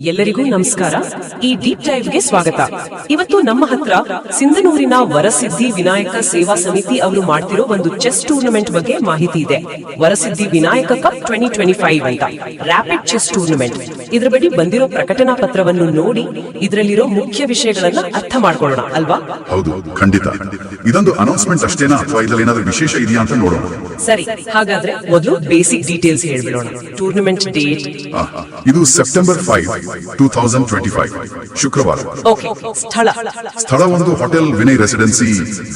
ಎಲ್ಲರಿಗೂ ನಮಸ್ಕಾರ. ಈ ಡೀಪ್ ಡೈವ್ಗೆ ಸ್ವಾಗತ. ಇವತ್ತು ನಮ್ಮ ಹತ್ರ ಸಿಂಧನೂರಿನ ವರಸಿದ್ಧಿ ವಿನಾಯಕ ಸೇವಾ ಸಮಿತಿ ಅವರು ಮಾಡ್ತಿರೋ ಒಂದು ಚೆಸ್ ಟೂರ್ನಮೆಂಟ್ ಬಗ್ಗೆ ಮಾಹಿತಿ ಇದೆ. Varasiddhi Vinayaka cup twenty twenty five ಅಂತ. Rapid chess tournament. ಇದ್ರ ಬಗ್ಗೆ ಬಂದಿರೋ ಪ್ರಕಟಣಾ ಪತ್ರವನ್ನು ನೋಡಿ ಇದರಲ್ಲಿರೋ ಮುಖ್ಯ ವಿಷಯಗಳನ್ನ ಅರ್ಥ ಮಾಡ್ಕೊಳ್ಳೋಣ ಅಲ್ವಾ? ಹೌದು ಖಂಡಿತ. ಇದೊಂದು ಅನೌನ್ಸ್ಮೆಂಟ್ ಅಷ್ಟೇನಾ ಅಥವಾ ಇದರಲ್ಲಿ ಏನಾದ್ರೂ ವಿಶೇಷ ಇದೆಯಾ ಅಂತ ನೋಡೋಣ. ಸರಿ ಹಾಗಾದ್ರೆ ಮೊದಲು ಬೇಸಿಕ್ ಡೀಟೇಲ್ಸ್ ಹೇಳ್ಬಿಡೋಣ. ಟೂರ್ನಮೆಂಟ್ ಡೇಟ್ ಇದು September five two thousand twenty five ಶುಕ್ರವಾರ. ಓಕೆ ಸ್ಥಳ. ಸ್ಥಳ ಒಂದು hotel Vinay residency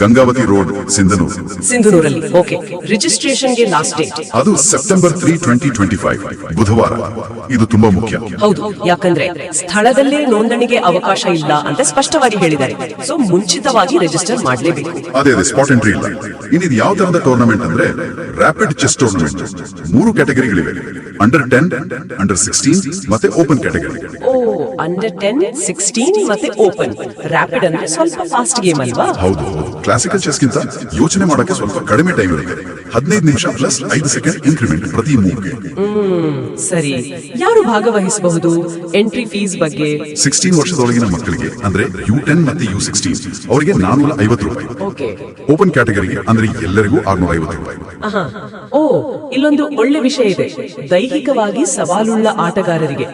Gangavathi road Sindhanur. ಸಿಂಧನೂರಲ್ಲಿ. Okay ರಿಜಿಸ್ಟ್ರೇಷನ್ಗೆ ಲಾಸ್ಟ್ ಡೇಟ್ ಅದು September three twenty twenty five ಬುಧವಾರ. ಇದು ತುಂಬಾ ಮುಖ್ಯ. ಹೌದು. ಯಾಕಂದ್ರೆ ಸ್ಥಳದಲ್ಲೇ ನೋಂದಣಿಗೆ ಅವಕಾಶ ಇಲ್ಲ ಅಂತ ಸ್ಪಷ್ಟವಾಗಿ ಹೇಳಿದ್ದಾರೆ. ಸೊ ಮುಂಚಿತವಾಗಿ ರಿಜಿಸ್ಟರ್ ಮಾಡಲೇಬೇಕು. ಅದೇ ಅದೇ ಸ್ಪಾಟ್ ಎಂಟ್ರಿ ಇಲ್ಲ. ಇನ್ನಿದು ಯಾವ ತರಹದ ಟೂರ್ನಮೆಂಟ್ ಅಂದ್ರೆ ರ್ಯಾಪಿಡ್ ಚೆಸ್ ಟೂರ್ನಮೆಂಟ್ ಮೂರು ಕ್ಯಾಟಗರಿಗಳಿವೆ ಅಂಡರ್ ಟೆನ್ ಅಂಡರ್ ಸಿಕ್ಸ್ಟೀನ್ ಮತ್ತೆ ಓಪನ್ ಕ್ಯಾಟಗರಿ ಓ ಅಂಡರ್ ಟೆನ್ ಸಿಕ್ಸ್ಟೀನ್ ಮತ್ತೆ ಓಪನ್ ರ್ಯಾಪಿಡ್ ಅಂದ್ರೆ ಸ್ವಲ್ಪ ಫಾಸ್ಟ್ ಗೇಮ್ ಅಲ್ವಾ? ಹೌದು. ಕ್ಲಾಸಿಕಲ್ ಚೆಸ್ ಗಿಂತ ಯೋಚನೆ ಮಾಡಕ್ಕೆ ಸ್ವಲ್ಪ ಕಡಿಮೆ ಟೈಮ್ ಇರುತ್ತೆ. ಹದಿನೈದು ನಿಮಿಷ ಪ್ಲಸ್ ಐದು ಸೆಕೆಂಡ್ ಇನ್ಕ್ರಿಮೆಂಟ್ ಪ್ರತಿ ಮೂವ್ಗೆ ಸರಿ. ಯಾರು ಭಾಗವಹಿಸಬಹುದು? ಎಂಟ್ರಿ ಫೀಸ್ ಬಗ್ಗೆ. ಸಿಕ್ಸ್ಟೀನ್ ವರ್ಷದೊಳಗಿನ ಮಕ್ಕಳಿಗೆ ಅಂದ್ರೆ ಯು ಟೆನ್ ಮತ್ತೆ ಯು ಸಿಕ್ಸ್ಟೀನ್ ಅವರಿಗೆ ನಾನೂರ ಐವತ್ತು ರೂಪಾಯಿ. ಓಕೆ. ಓಪನ್ ಕ್ಯಾಟಗರಿಗೆ ಅಂದ್ರೆ ಎಲ್ಲರಿಗೂ ಆರ್ನೂರ ಐವತ್ತು ರೂಪಾಯಿ. ಆಹಾ. ಓ ಇಲ್ಲೊಂದು ಒಳ್ಳೆ ವಿಷಯ ಇದೆ. ದೈಹಿಕವಾಗಿ ಸವಾಲುಳ್ಳ ಆಟಗಾರರಿಗೆ.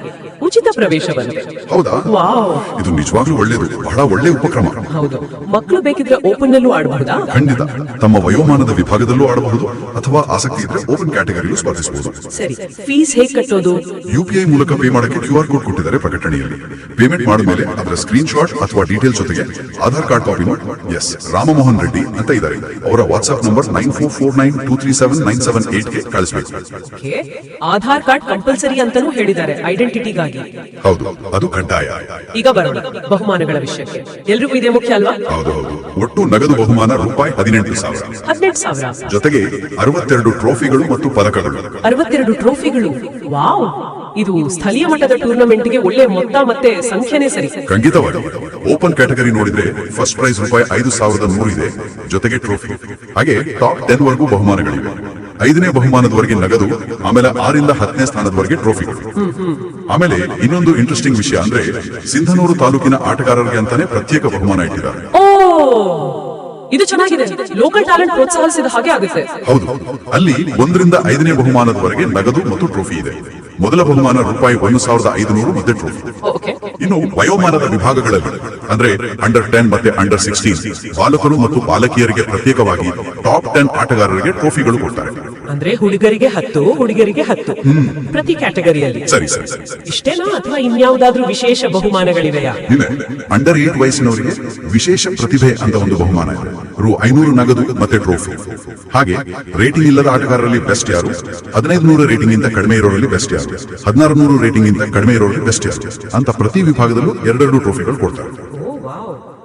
ಉಚಿತ ಪ್ರವೇಶವಂತೆ ಹೌದಾ? ವಾವ್. ಇದು ನಿಜವಾಗ್ಲೂ ಒಳ್ಳೇದು ಬಹಳ ಒಳ್ಳೆ ಉಪಕ್ರಮ. ಹೌದು. ಮಕ್ಕಳು ಬೇಕಿದ್ರೆ ಓಪನ್ ನಲ್ಲೂ ಆಡಬಹುದಾ ಖಂಡಿತ. ತಮ್ಮ ವಯೋಮಾನದ ವಿಭಾಗದಲ್ಲೂ ಆಡಬಹುದು ಅಥವಾ ಆಸಕ್ತಿ ಇದ್ರೆ ಓಪನ್ ಕ್ಯಾಟಗರಿಯಲ್ಲೂ ಸ್ಪರ್ಧಿಸಬಹುದು. ಸರಿ. ಫೀಸ್ ಹೇಗೆ ಕಟ್ಟೋದು? ಯುಪಿಐ ಮೂಲಕ ಪೇ ಮಾಡಕ್ಕೆ ಕ್ಯೂ ಆರ್ ಕೋಡ್ ಕೊಟ್ಟಿದ್ದಾರೆ ಪ್ರಕಟಣೆಯಲ್ಲಿ. ಪೇಮೆಂಟ್ ಮಾಡಿದ ಮೇಲೆ ಅದರ ಸ್ಕ್ರೀನ್ ಶಾಟ್ ಅಥವಾ ಡೀಟೇಲ್ ಜೊತೆಗೆ Aadhaar card copy S Ramamohan Reddy ಅಂತ ಇದ್ದಾರೆ. ಅವರ WhatsApp number nine four four nine two three seven nine seven ಏಟ್ಗೆ ಕಳಿಸಬೇಕು. ಆಧಾರ್ ಕಾರ್ಡ್ ಕಂಪಲ್ಸರಿ ಅಂತಾನೂ ಹೇಳಿದ್ದಾರೆ ಐಡೆಂಟಿಟಿಗಾಗಿ. ಹೌದು ಅದು ಕಡ್ಡಾಯ. ಈಗ ಬರೋಣ ಬಹುಮಾನಗಳ ವಿಷಯಕ್ಕೆ. ಎಲ್ರಿಗೂ ಇದೇ ಮುಖ್ಯ ಅಲ್ವಾ? ಹೌದು ಹೌದು. ಒಟ್ಟು ನಗದು ಬಹುಮಾನ ರೂಪಾಯಿ ಹದಿನೆಂಟು ಸಾವಿರ. ಹದಿನೆಂಟು ಸಾವಿರ. ಜೊತೆಗೆ ಅರವತ್ತೆರಡು ಟ್ರೋಫಿಗಳು ಮತ್ತು ಪದಕಗಳು. ಅರವತ್ತೆರಡು ಟ್ರೋಫಿಗಳು. ವಾವ್! ಇದು ಸ್ಥಳೀಯ ಮಟ್ಟದ ಟೂರ್ನಮೆಂಟ್ಗೆ ಒಳ್ಳೆ ಮೊತ್ತ ಮತ್ತೆ ಸಂಖ್ಯೆನೇ ಸರಿ. ಖಂಡಿತವಾಗಿ. ಓಪನ್ ಕ್ಯಾಟಗರಿ ನೋಡಿದ್ರೆ ಫಸ್ಟ್ ಪ್ರೈಸ್ ರೂಪಾಯಿ ಐದು ಸಾವಿರದ ನೂರು ಇದೆ. ಜೊತೆಗೆ ಟ್ರೋಫಿ. ಹಾಗೆ ಟಾಪ್ ಟೆನ್ ವರೆಗೂ ಬಹುಮಾನಗಳಿವೆ. ಐದನೇ ಬಹುಮಾನದವರೆಗೆ ನಗದು ಆಮೇಲೆ ಆರಿಂದ ಹತ್ತನೇ ಸ್ಥಾನದವರೆಗೆ ಟ್ರೋಫಿ. ಆಮೇಲೆ ಇನ್ನೊಂದು ಇಂಟ್ರೆಸ್ಟಿಂಗ್ ವಿಷಯ ಅಂದ್ರೆ ಸಿಂಧನೂರು ತಾಲೂಕಿನ ಆಟಗಾರರಿಗೆ ಅಂತಾನೆ ಪ್ರತ್ಯೇಕ ಬಹುಮಾನ ಇಟ್ಟಿದ್ದಾರೆ. ಇದು ಚೆನ್ನಾಗಿದೆ. ಲೋಕಲ್ ಟ್ಯಾಲೆಂಟ್ ಪ್ರೋತ್ಸಾಹಿಸಿದ ಹಾಗೆ ಆಗುತ್ತೆ. ಹೌದು. ಅಲ್ಲಿ ಒಂದರಿಂದ ಐದನೇ ಬಹುಮಾನದವರೆಗೆ ನಗದು ಮತ್ತು ಟ್ರೋಫಿ ಇದೆ. ಮೊದಲ ಬಹುಮಾನ ರೂಪಾಯಿ ಒಂದು ಸಾವಿರದ ಐದುನೂರು ಮತ್ತೆ ಟ್ರೋಫಿ. ಇನ್ನು ವಯೋಮಾನದ ವಿಭಾಗಗಳಲ್ಲಿ ಅಂದ್ರೆ ಅಂಡರ್ ಟೆನ್ ಮತ್ತೆ ಅಂಡರ್ ಸಿಕ್ಸ್ಟೀನ್ ಬಾಲಕರು ಮತ್ತು ಬಾಲಕಿಯರಿಗೆ ಪ್ರತ್ಯೇಕವಾಗಿ ಟಾಪ್ ಟೆನ್ ಆಟಗಾರರಿಗೆ ಟ್ರೋಫಿಗಳು ಕೊಡ್ತಾರೆ. ಅಂದ್ರೆ ಹುಡುಗರಿಗೆ ಹತ್ತು ಹುಡುಗರಿಗೆ ಹತ್ತು. ಪ್ರತಿ ಕ್ಯಾಟಗರಿಯಲ್ಲಿ. ಸರಿ ಸರಿ ಸರಿ ಸರಿ. ಇಷ್ಟೇನಾ? ಅಥವಾ ಇನ್ಯಾವುದಾದ್ರೂ ವಿಶೇಷ ಬಹುಮಾನಗಳಿವೆಯಾ? ಇದೆ. ಅಂಡರ್ ಏಟ್ ವಯಸ್ಸಿನವರಿಗೆ ವಿಶೇಷ ಪ್ರತಿಭೆ ಅಂತ ಒಂದು ಬಹುಮಾನ ಇದೆ. ರು ಐನೂರು ನಗದು ಮತ್ತೆ ಟ್ರೋಫಿ. ಹಾಗೆ ರೇಟಿಂಗ್ ಇಲ್ಲದ ಆಟಗಾರರಲ್ಲಿ ಬೆಸ್ಟ್ ಯಾರು? ಹದಿನೈದು ನೂರು ರೇಟಿಂಗ್ ಇಂದ ಕಡಿಮೆ ಇರೋರಲ್ಲಿ ಬೆಸ್ಟ್ ಯಾರು? ಹದಿನಾರು ನೂರು ರೇಟಿಂಗ್ ಇಂದ ಕಡಿಮೆ ಇರೋರಲ್ಲಿ ಬೆಸ್ಟ್ ಯಾರು? ಅಂತ ಪ್ರತಿ ವಿಭಾಗದಲ್ಲೂ ಎರಡೆರಡು ಟ್ರೋಫಿಗಳು ಕೊಡ್ತಾರೆ.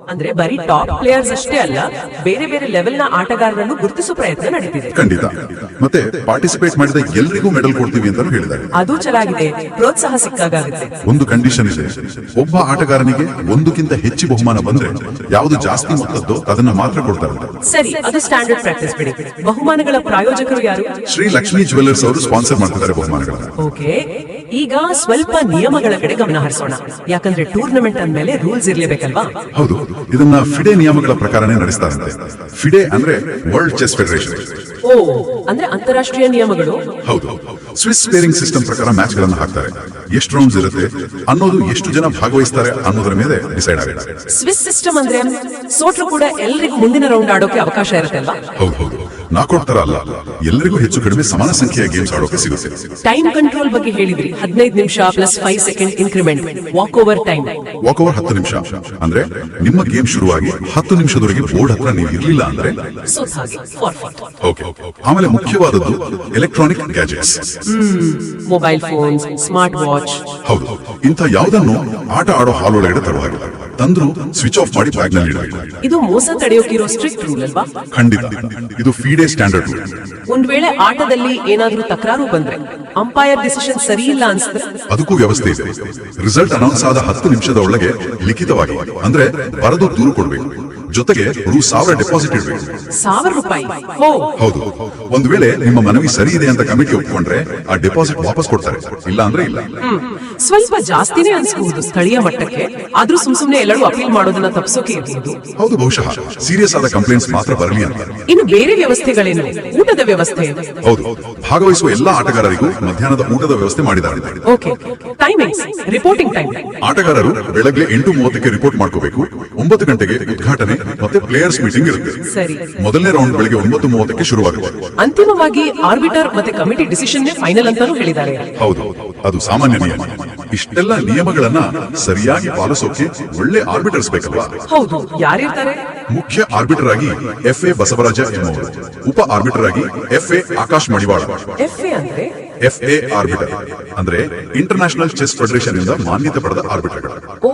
ಅಂದ್ರೆ ಬರೀ ಟಾಪ್ ಪ್ಲೇಯರ್ಸ್ ಅಷ್ಟೇ ಅಲ್ಲ ಬೇರೆ ಬೇರೆ ಲೆವೆಲ್ನ ಆಟಗಾರರನ್ನು ಗುರುತಿಸುವ ಪ್ರಯತ್ನ ನಡೀತಿದೆ. ಖಂಡಿತ. ಮತ್ತೆ ಪಾರ್ಟಿಸಿಪೇಟ್ ಮಾಡಿದ ಎಲ್ರಿಗೂ ಮೆಡಲ್ ಕೊಡ್ತೀವಿ ಅಂತ ಹೇಳಿದ್ದಾರೆ. ಅದು ಚೆನ್ನಾಗಿದೆ. ಪ್ರೋತ್ಸಾಹ ಸಿಕ್ಕಾಗುತ್ತೆ ಒಂದು ಕಂಡೀಷನ್ ಇದೆ. ಒಬ್ಬ ಆಟಗಾರನಿಗೆ ಒಂದಕ್ಕಿಂತ ಹೆಚ್ಚು ಬಹುಮಾನ ಬಂದ್ರೆ ಯಾವುದು ಜಾಸ್ತಿ ಮೊತ್ತದ್ದು ಅದನ್ನ ಮಾತ್ರ ಕೊಡ್ತಾರೆ. ಸರಿ ಅದು ಸ್ಟ್ಯಾಂಡರ್ಡ್ ಪ್ರಾಕ್ಟೀಸ್ ಬಿಡಿ. ಬಹುಮಾನಗಳ ಪ್ರಾಯೋಜಕರು ಯಾರು? ಶ್ರೀ ಲಕ್ಷ್ಮಿ ಜುವೆಲ್ಲರ್ಸ್ ಅವರು ಸ್ಪಾನ್ಸರ್ ಮಾಡ್ತಿದ್ದಾರೆ ಬಹುಮಾನಗಳನ್ನ. ಓಕೆ. ಈಗ ಸ್ವಲ್ಪ ನಿಯಮಗಳ ಕಡೆ ಗಮನ ಹರಿಸೋಣ. ಯಾಕಂದ್ರೆ ಟೂರ್ನಮೆಂಟ್ ಅಂದ್ಮೇಲೆ ರೂಲ್ಸ್ ಇರ್ಲೇಬೇಕಲ್ವಾ? ಹೌದು. ಇದನ್ನ ಫಿಡೆ ನಿಯಮಗಳ ಪ್ರಕಾರನೇ ನಡೆಸ್ತಾರಂತೆ ಫಿಡೆ ಅಂದ್ರೆ ವರ್ಲ್ಡ್ ಚೆಸ್ ಫೆಡರೇಷನ್ ಓ ಅಂದ್ರೆ ಅಂತಾರಾಷ್ಟ್ರೀಯ ನಿಯಮಗಳು? ಹೌದು. ಸ್ವಿಸ್ ಸ್ಪೇರಿಂಗ್ ಸಿಸ್ಟಮ್ ಪ್ರಕಾರ ಮ್ಯಾಚ್ ಗಳನ್ನ ಹಾಕ್ತಾರೆ. ಎಷ್ಟು ರೌಂಡ್ಸ್ ಇರುತ್ತೆ ಅನ್ನೋದು ಎಷ್ಟು ಜನ ಭಾಗವಹಿಸ್ತಾರೆ ಅನ್ನೋದರ ಮೇಲೆ ಡಿಸೈಡ್ ಆಗುತ್ತೆ. ಸ್ವಿಸ್ ಸಿಸ್ಟಮ್ ಅಂದ್ರೆ ಸೋಟ್ರು ಕೂಡ ಎಲ್ರಿಗೂ ಮುಂದಿನ ರೌಂಡ್ ಆಡೋಕೆ ಅವಕಾಶ ಇರುತ್ತೆ ಅಲ್ವಾ? ಹೌದು ಹೌದು. ನಾಕೌಟ್ ಕೊಡ್ತಾರಲ್ಲ ಅಲ್ಲ. ಎಲ್ಲರಿಗೂ ಹೆಚ್ಚು ಕಡಿಮೆ ಸಮಾನ ಸಂಖ್ಯೆಯ ಗೇಮ್ಸ್ ಆಡೋಕೆ ಸಿಗುತ್ತೆ. ಟೈಮ್ ಕಂಟ್ರೋಲ್ ಬಗ್ಗೆ ಹೇಳಿದ್ರಿ. ಹದಿನೈದು ನಿಮಿಷ plus five second increment walk over time walk over ಹತ್ತು ನಿಮಿಷ. ಅಂದ್ರೆ ನಿಮ್ಮ ಗೇಮ್ ಶುರುವಾಗಿ ಹತ್ತು ನಿಮಿಷದವರೆಗೆ ಬೋರ್ಡ್ ಹತ್ರ ನೀವು ಇರಲಿಲ್ಲ ಅಂದ್ರೆ ಆಮೇಲೆ ಮುಖ್ಯವಾದದ್ದು electronic gadgets mobile phone smart watch ಹೌದು. ಇಂಥ ಯಾವುದನ್ನು ಆಟ ಆಡೋ ಹಾಲ್ ಒಳಗಡೆ ತರುವಾಗಿಲ್ಲ ತಂದ್ರು ಸ್ವಿಚ್ ಆಫ್ ಮಾಡಿ ಬ್ಯಾಗ್ನಲ್ಲಿ ಇದು ಮೋಸ ತಡೆಯೋಕಿರೋ ಸ್ಟ್ರಿಕ್ಟ್ ರೂಲ್ ಅಲ್ವಾ? ಖಂಡಿತ. ಇದು ಫೀಡೆ ಸ್ಟ್ಯಾಂಡರ್ಡ್ ರೂಲ್ ಒಂದ್ ವೇಳೆ ಆಟದಲ್ಲಿ ಏನಾದ್ರೂ ತಕರಾರು ಬಂದ್ರೆ ಅಂಪೈರ್ ಡಿಸಿಷನ್ ಸರಿ ಇಲ್ಲ ಅನ್ಸುತ್ತೆ ಅದಕ್ಕೂ ವ್ಯವಸ್ಥೆ ಇದೆ. ರಿಸಲ್ಟ್ ಅನೌನ್ಸ್ ಆದ ಹತ್ತು ನಿಮಿಷದ ಒಳಗೆ ಲಿಖಿತವಾಗಿ ಅಂದ್ರೆ ಬರೆದು ದೂರು ಕೊಡಬೇಕು. ಜೊತೆಗೆ ರು ಸಾವಿರ ಡೆಪಾಸಿಟ್ ಇಡಬೇಕು ಸಾವಿರ ರೂಪಾಯಿ. ಓ. ಹೌದು. ಒಂದು ವೇಳೆ ನಿಮ್ಮ ಮನವಿ ಸರಿ ಇದೆ ಅಂತ ಕಮಿಟಿ ಒಪ್ಪಿಕೊಂಡ್ರೆ ಆ ಡೆಪಾಸಿಟ್ ವಾಪಸ್ ಕೊಡ್ತಾರೆ. ಇಲ್ಲ ಅಂದ್ರೆ ಇಲ್ಲ. ಹ್ಮ್. ಸ್ವಲ್ಪ ಜಾಸ್ತಿನೇ ಅನ್ಸ್ಬಹುದು ಸ್ಥಳೀಯ ಮಟ್ಟಕ್ಕೆ. ಆದ್ರೂ ಸುಮ್ ಸುಮ್ನೆ ಎಲ್ಲರೂ ಅಪೀಲ್ ಮಾಡೋದನ್ನ ತಪ್ಸೋಕೆ ಇರ್ಬೋದು. ಹೌದು ಬಹುಶಃ. ಸೀರಿಯಸ್ ಆದ ಕಂಪ್ಲೇಂಟ್ಸ್ ಮಾತ್ರ ಬರಲಿ ಅಂತ. ಇನ್ನು ಬೇರೆ ವ್ಯವಸ್ಥೆಗಳೇನು? ಊಟದ ವ್ಯವಸ್ಥೆ. ಹೌದು. ಭಾಗವಹಿಸುವ ಎಲ್ಲಾ ಆಟಗಾರರಿಗೂ ಮಧ್ಯಾಹ್ನದ ಊಟದ ವ್ಯವಸ್ಥೆ ಮಾಡಿದ್ದಾರೆ. ಓಕೆ. ಟೈಮಿಂಗ್ಸ್ ರಿಪೋರ್ಟಿಂಗ್ ಟೈಮ್ ಆಟಗಾರರು ಬೆಳಗ್ಗೆ ಎಂಟು ಮೂವತ್ತಕ್ಕೆ ರಿಪೋರ್ಟ್ ಮಾಡ್ಕೋಬೇಕು. ಒಂಬತ್ತು ಗಂಟೆಗೆ ಉದ್ಘಾಟನೆ ಮತ್ತೆ ಪ್ಲೇಯರ್ಸ್ ಮೀಟಿಂಗ್ ಇರುತ್ತೆ. ಸರಿ. ಮೊದಲನೇ ರೌಂಡ್ ಬೆಳಗ್ಗೆ ಒಂಬತ್ತು ಮೂವತ್ತಕ್ಕೆ ಶುರುವಾಗುತ್ತೆ. ಅಂತಿಮವಾಗಿ ಆರ್ಬಿಟರ್ ಮತ್ತೆ ಕಮಿಟಿ ಡಿಸಿಷನ್ ಫೈನಲ್ ಅಂತಾನೂ ಹೇಳಿದ್ದಾರೆ. ಹೌದು. ಅದು ಸಾಮಾನ್ಯ ನಿಯಮ. ಇಷ್ಟೆಲ್ಲ ನಿಯಮಗಳನ್ನ ಸರಿಯಾಗಿ ಪಾಲಿಸೋಕೆ ಒಳ್ಳೆ ಆರ್ಬಿಟರ್ಸ್ ಬೇಕಲ್ವಾ? ಹೌದು. ಯಾರಿರ್ತಾರೆ? ಮುಖ್ಯ ಆರ್ಬಿಟರ್ ಆಗಿ ಎಫ್ ಎ ಬಸವರಾಜ ಎನ್ನುವರು ಉಪ ಆರ್ಬಿಟರ್ ಆಗಿ F A Akash Madivala. F A ಅಂದ್ರೆ? ಎಫ್ ಎ ಆರ್ಬಿಟರ್ ಅಂದ್ರೆ ಇಂಟರ್ನ್ಯಾಷನಲ್ ಚೆಸ್ ಫೆಡರೇಷನ್ ಇಂದ ಮಾನ್ಯತೆ ಪಡೆದ ಆರ್ಬಿಟರ್ ಓ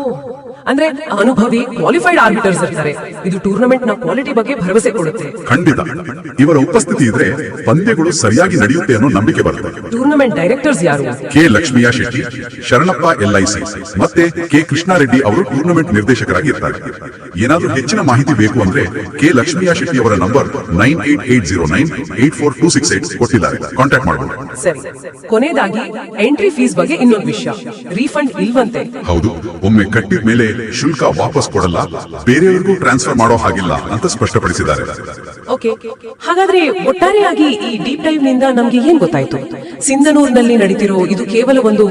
ಅಂದ್ರೆ ಅನುಭವಿ ಕ್ವಾಲಿಫೈಡ್ ಆರ್ಬಿಟರ್ಸ್ ಇರ್ತಾರೆ. ಇದು ಟೂರ್ನಮೆಂಟ್ನ ಕ್ವಾಲಿಟಿ ಬಗ್ಗೆ ಭರವಸೆ ಕೊಡುತ್ತೆ. ಖಂಡಿತ. ಇವರ ಉಪಸ್ಥಿತಿ ಇದ್ರೆ ಪಂದ್ಯಗಳು ಸರಿಯಾಗಿ ನಡೆಯುತ್ತೆ ಅನ್ನೋ ನಂಬಿಕೆ ಬರುತ್ತೆ. ಟೂರ್ನಮೆಂಟ್ ಡೈರೆಕ್ಟರ್ಸ್ ಯಾರು? ಕೆ ಲಕ್ಷ್ಮೀಯ ಶೆಟ್ಟಿ ಶರಣಪ್ಪ ಎಲ್ಐಸಿ ಮತ್ತೆ ಕೆ ಕೃಷ್ಣಾರೆಡ್ಡಿ ಅವರು ಟೂರ್ನಮೆಂಟ್ ನಿರ್ದೇಶಕರಾಗಿ ಇರ್ತಾರೆ ಏನಾದ್ರೂ ಹೆಚ್ಚಿನ ಮಾಹಿತಿ ಬೇಕು ಅಂದ್ರೆ ಕೆ ಲಕ್ಷ್ಮೀಯಾ ಶೆಟ್ಟಿ ಅವರ number nine eight eight zero nine eight four two six eight ಕೊಟ್ಟಿದ್ದಾರೆ. ಕಾಂಟ್ಯಾಕ್ಟ್ ಮಾಡಬಹುದು ಸರಿ. ಕೊನೆಯದಾಗಿ ಎಂಟ್ರಿ ಫೀಸ್ ಬಗ್ಗೆ ಇನ್ನೊಂದು ವಿಷಯ. ರೀಫಂಡ್ ಇಲ್ವಂತೆ. ಹೌದು. ಒಮ್ಮೆ ಕಟ್ಟಿದ ಮೇಲೆ ಶುಲ್ಕ ವಾಪಸ್ ಕೊಡಲ್ಲ, ಬೇರೆಯವರಿಗೂ ಟ್ರಾನ್ಸ್ಫರ್ ಮಾಡೋ ಹಾಗಿಲ್ಲ ಅಂತ ಸ್ಪಷ್ಟಪಡಿಸಿದ್ದಾರೆ. ಹಾಗಾದ್ರೆ ಒಟ್ಟಾರೆಯಾಗಿ ಈ ಡೀಪ್ ಟೈಮ್ನಿಂದ ನಮ್ಗೆ ಏನ್ ಗೊತ್ತಾಯ್ತು? ಸಿಂಧನೂರಿನಲ್ಲಿ ನಡೀತಿರೋ ಇದು ಕೇವಲ ಒಂದು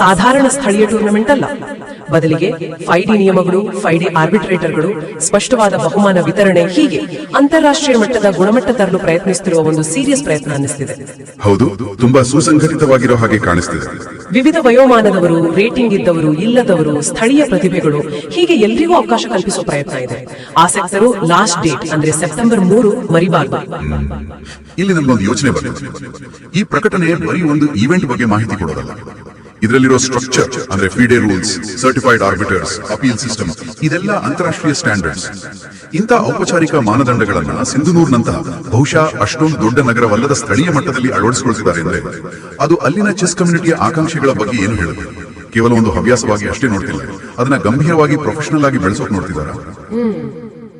ಸಾಧಾರಣ ಸ್ಥಳೀಯ ಟೂರ್ನಮೆಂಟ್ ಅಲ್ಲ. ಬದಲಿಗೆ ಫೈವ್ ಡಿ ನಿಯಮಗಳು ಫೈವ್ ಡಿ ಆರ್ಬಿಟ್ರೇಟರ್ಗಳು ಸ್ಪಷ್ಟವಾದ ಬಹುಮಾನ ವಿತರಣೆ ಹೀಗೆ ಅಂತಾರಾಷ್ಟ್ರೀಯ ಮಟ್ಟದ ಗುಣಮಟ್ಟ ತರಲು ಪ್ರಯತ್ನಿಸುತ್ತಿರುವ ಒಂದು ಸೀರಿಯಸ್ ಪ್ರಯತ್ನ ಅನ್ನಿಸ್ತಿದೆ. ಹೌದು ತುಂಬಾ ಸುಸಂಘಟಿತವಾಗಿರೋ ಹಾಗೆ ಕಾಣಿಸ್ತಿದೆ. ವಿವಿಧ ವಯೋಮಾನದವರು ರೇಟಿಂಗ್ ಇದ್ದವರು ಇಲ್ಲದವರು ಸ್ಥಳೀಯ ಪ್ರತಿಭೆಗಳು ಹೀಗೆ ಎಲ್ರಿಗೂ ಅವಕಾಶ ಕಲ್ಪಿಸುವ ಪ್ರಯತ್ನ ಇದೆ. ಆಸಕ್ತರು ಲಾಸ್ಟ್ ಡೇಟ್ ಅಂದ್ರೆ ಸೆಪ್ಟೆಂಬರ್ ಮೂರು ಮರಿಬಾರ್ದು. ಇಲ್ಲಿ ನಮ್ಗೊಂದು ಯೋಚನೆ ಬರ್ತದೆ ಈ ಪ್ರಕಟಣೆ ಬರೀ ಒಂದು ಈವೆಂಟ್ ಬಗ್ಗೆ ಮಾಹಿತಿ ಕೊಡೋದಲ್ಲ. ಇದರಲ್ಲಿರೋ ಸ್ಟ್ರಕ್ಚರ್ ಅಂದ್ರೆ FIDE rules certified arbiters appeal system ಇದೆಲ್ಲ ಅಂತಾರಾಷ್ಟ್ರೀಯ ಸ್ಟ್ಯಾಂಡರ್ಡ್ಸ್ ಇಂಥ ಔಪಚಾರಿಕ ಮಾನದಂಡಗಳನ್ನ ಸಿಂಧುನೂರ್ನಂತಹ ಬಹುಶಃ ಅಷ್ಟೊಂದು ದೊಡ್ಡ ನಗರವಲ್ಲದ ಸ್ಥಳೀಯ ಮಟ್ಟದಲ್ಲಿ ಅಳವಡಿಸಿಕೊಳ್ತಿದ್ದಾರೆ ಅಂದ್ರೆ ಅದು ಅಲ್ಲಿನ ಚೆಸ್ ಕಮ್ಯುನಿಟಿಯ ಆಕಾಂಕ್ಷೆಗಳ ಬಗ್ಗೆ ಏನು ಹೇಳುತ್ತೆ? ಕೇವಲ ಒಂದು ಹವ್ಯಾಸವಾಗಿ ಅಷ್ಟೇ ನೋಡ್ತಿಲ್ಲ. ಅದನ್ನ ಗಂಭೀರವಾಗಿ ಪ್ರೊಫೆಷನಲ್ ಆಗಿ ಬೆಳೆಸೋಕೆ ನೋಡ್ತಿದ್ದಾರೆ?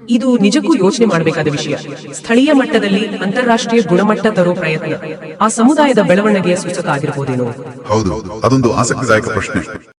ಇದು ನಿಜಕ್ಕೂ ಯೋಚನೆ ಮಾಡಬೇಕಾದ ವಿಷಯ. ಸ್ಥಳೀಯ ಮಟ್ಟದಲ್ಲಿ ಅಂತಾರಾಷ್ಟ್ರೀಯ ಗುಣಮಟ್ಟ ತರೋ ಪ್ರಯತ್ನ. ಆ ಸಮುದಾಯದ ಬೆಳವಣಿಗೆಯ ಸೂಚಕ ಆಗಿರಬಹುದೇನೋ ಹೌದು, ಅದೊಂದು ಆಸಕ್ತಿದಾಯಕ ಪ್ರಶ್ನೆ.